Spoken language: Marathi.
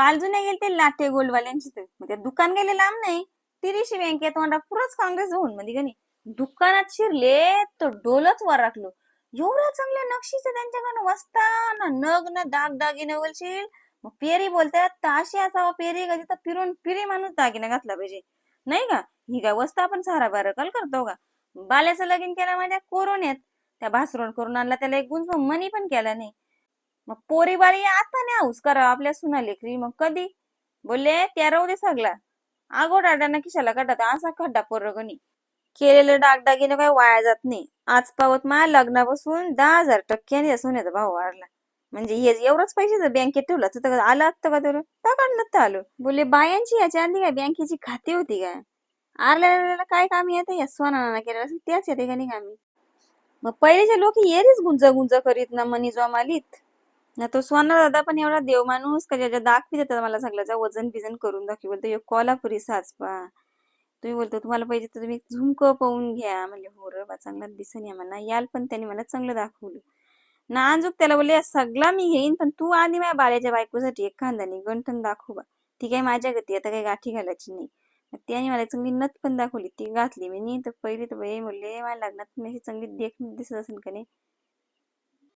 काल जुने गेले ते लाटे गोल्डवाल्यांची तर. मग त्या दुकान गेले लांब नाही. तिरीशी बँकेत म्हणा पुरच काँग्रेस होऊन. म्हणजे मध्ये का नाही दुकानात शिरले तर डोलच वर राखलो एवढ्या चांगल्या नक्षीचं त्यांच्याकडनं वस्ता ना नग ना दाग दागिने वलशील मग पेरी बोलतात तर अशी असावा पेरी का तिथं फिरून फिरी माणूस दागिना घातला पाहिजे. नाही का? ही काय वस्ता आपण सारा बारा कल करतो का? बाल्याचं लगीन केला माझ्या कोरोन्यात त्या भासरून करून आणला त्याला एक गुंज मनी पण केला नाही. मग पोरी बारी आता नाही हाऊस करावं आपल्या सुना लेकरी. मग कधी? बोलले त्या राहू दे सगळा. आगो डाडाना किशाला काढतात असा खड्डा पोरगणी केलेलं डागडागीनं काही वाया जात नाही. आज पावत माझ्या लग्नापासून दहा हजार टक्क्याने सोन्याचा भाव वाढला. म्हणजे हे एवढंच पैसे जर बँकेत ठेवला तर आलं असतं का तर? काढणं तर आलो? बोलले बायांची याच्या आधी काय बँकेची खाती होती काय? आरल्याला काय काम येते? या सोनाना केलेलं त्याच येते का नाही कामी? मग पहिलेचे लोक येरीच गुंज गुंज करीत ना मनी जमालीत. ना तो सोना दादा पण एवढा देव माणूस का ज्याच्या दाखवी देतात मला सगळ्याचा वजन बिजन करून दाखवी बोलतो ह्यो कोल्हापुरी साचपा तुम्ही बोलतो तुम्हाला पाहिजे तर तुम्ही झुमक पाहून घ्या. म्हणजे हो रे बा चांगला दिसन या म्हणा याल पण त्याने मला चांगलं दाखवलं. नाजूक त्याला बोलले सगळा मी घेईन पण तू आधी माझ्या बाल्याच्या बायकोसाठी एक खांदानी गंठन दाखव बा. ती काय माझ्या गती आता काही गाठी घालायची नाही. त्याने मला चांगली नथ पण दाखवली ती घातली मी. तर पहिली तर बाई म्हणले माझ्या लग्नात मी अशी चांगली देख दिसत असेल का नाही?